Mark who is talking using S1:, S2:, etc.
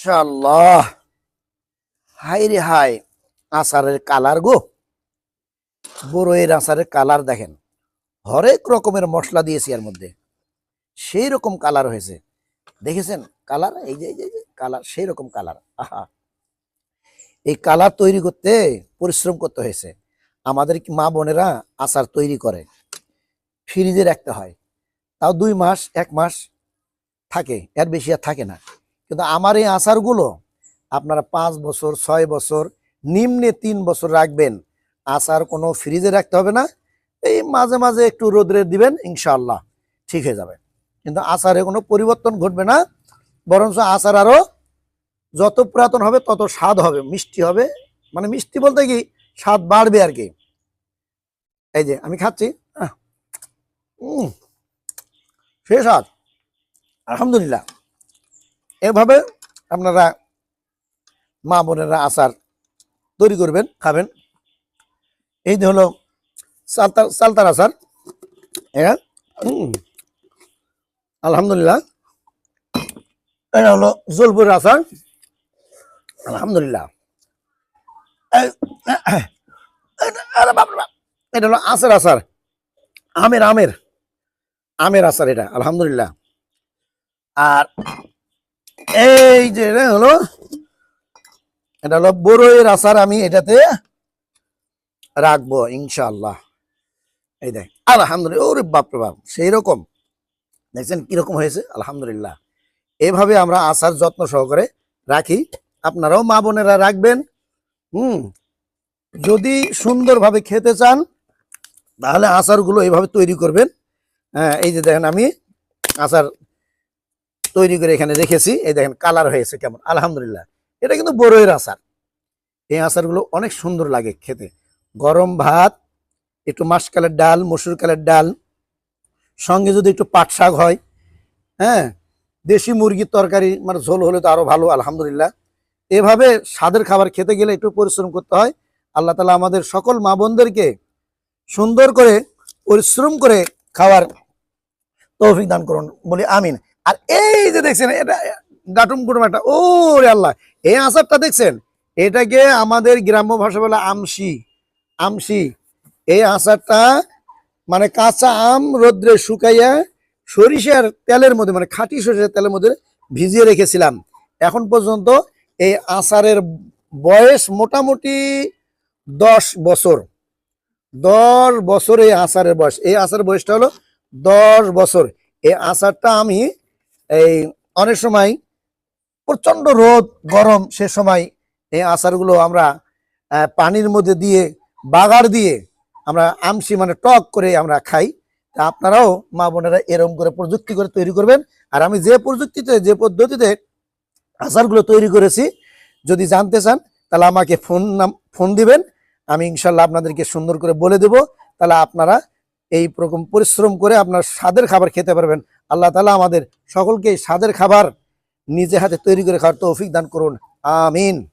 S1: মাশাআল্লাহ হাই রে হাই আচারের কালার গো। বড়ইয়ের আচারের কালার দেখেন, হরেক রকমের মশলা দিয়েছি এর মধ্যে। সেই রকম কালার হয়েছে। দেখেছেন কালার? এই যে এই যে কালার সেই রকম কালার। আহা। এই কালার তৈরি করতে পরিশ্রম করতে হয়েছে। আমাদের মা বোনেরা আচার তৈরি করে, ফ্রিজে রাখতে হয়। তাও দুই মাস, এক মাস থাকে, এর বেশি আর থাকে না। কিন্তু আমার এই আচারগুলো আপনারা পাঁচ বছর, ছয় বছর, নিম্নে তিন বছর রাখবেন। আচার কোনো ফ্রিজে রাখতে হবে না। এই মাঝে মাঝে একটু রোদ্রে দিবেন ইনশাল্লাহ ঠিক হয়ে যাবে। কিন্তু আচারে কোনো পরিবর্তন ঘটবে না। বরঞ্চ আচার আরও যত পুরাতন হবে, তত স্বাদ হবে, মিষ্টি হবে। মানে মিষ্টি বলতে কি, স্বাদ বাড়বে আর কি। এই যে, আমি খাচ্ছি। সে স্বাদ। আলহামদুলিল্লাহ। এভাবে আপনারা মা বোনেরা আচার তৈরি করবেন খাবেন। এই যে হলো সালতার সালতার আচার। হ্যাঁ আলহামদুলিল্লাহ। এটা হলো জলপুরের আচার। আলহামদুলিল্লাহ। এটা হলো আচার আচার। আমের আমের। আমের আচার এটা আলহামদুলিল্লাহ। আর এই যে এটা হলো এটা হলো বড়ইয়ের আচার আমি এটাতে রাখব ইনশাল্লাহ এই দেখ, আলহামদুলিল্লাহ, ওরে বাপরে বাপ সেই রকম দেখছেন কীরকম হয়েছে? আলহামদুলিল্লাহ। এভাবে আমরা আচার যত্ন সহকারে রাখি। আপনারাও মা বোনেরা রাখবেন। হুম, যদি সুন্দরভাবে খেতে চান, তাহলে আচারগুলো এইভাবে তৈরি করবেন। হ্যাঁ এই যে দেখেন আমি আচার তৈরি করে এখানে রেখেছি। এই দেখেন কালার হয়েছে কেমন? আলহামদুলিল্লাহ। এটা কিন্তু বড়ইয়ের আচার। এই আচারগুলো অনেক সুন্দর লাগে খেতে। গরম ভাত, একটু মাসকালের ডাল মসুর কালের ডাল, সঙ্গে যদি একটু পাট শাক হয় হ্যাঁ দেশি মুরগির তরকারি মানে ঝোল হলে তো আরও ভালো, আলহামদুলিল্লাহ। এভাবে স্বাদের খাবার খেতে গেলে একটু পরিশ্রম করতে হয়। আল্লাহ তালা আমাদের সকল মা বোনদেরকে সুন্দর করে পরিশ্রম করে খাওয়ার তৌফিক দান করুন। বলি আমিন। আর এই যে দেখছেন, এটা ডাটুম কুটুম একটা ও রে আল্লাহ, এই আচারটা দেখছেন? এটাকে আমাদের গ্রাম্য ভাষা বলে আমসি আমসি এই আচারটা মানে কাঁচা আম রোদ্রে শুকাইয়া সরিষার তেলের মধ্যে মানে খাঁটি সরিষার তেলের মধ্যে ভিজিয়ে রেখেছিলাম। এখন পর্যন্ত এই আচারের বয়স মোটামুটি দশ বছর। দশ বছর এই আচারের বয়স। এই আচারের বয়সটা হলো দশ বছর। এই আচারটা আমি এই অনেক সময় প্রচণ্ড রোদ, গরম সে সময় এই আচারগুলো আমরা পানির মধ্যে দিয়ে বাগার দিয়ে আমরা আমসি মানে টক করে আমরা খাই। তা আপনারাও মা বোনেরা এরকম করে প্রযুক্তি করে তৈরি করবেন। আর আমি যে প্রযুক্তিতে, যে পদ্ধতিতে আচারগুলো তৈরি করেছি, যদি জানতে চান, তাহলে আমাকে ফোন নাম, ফোন দিবেন। আমি ইনশাল্লাহ আপনাদেরকে সুন্দর করে বলে দেব। তাহলে আপনারা এই রকম পরিশ্রম করে আপনার স্বাদের খাবার খেতে পারবেন। আল্লাহ তালা আমাদের সকলকে স্বাদের খাবার নিজে হাতে তৈরি করে খাওয়ার তৌফিক দান করুন। আমিন।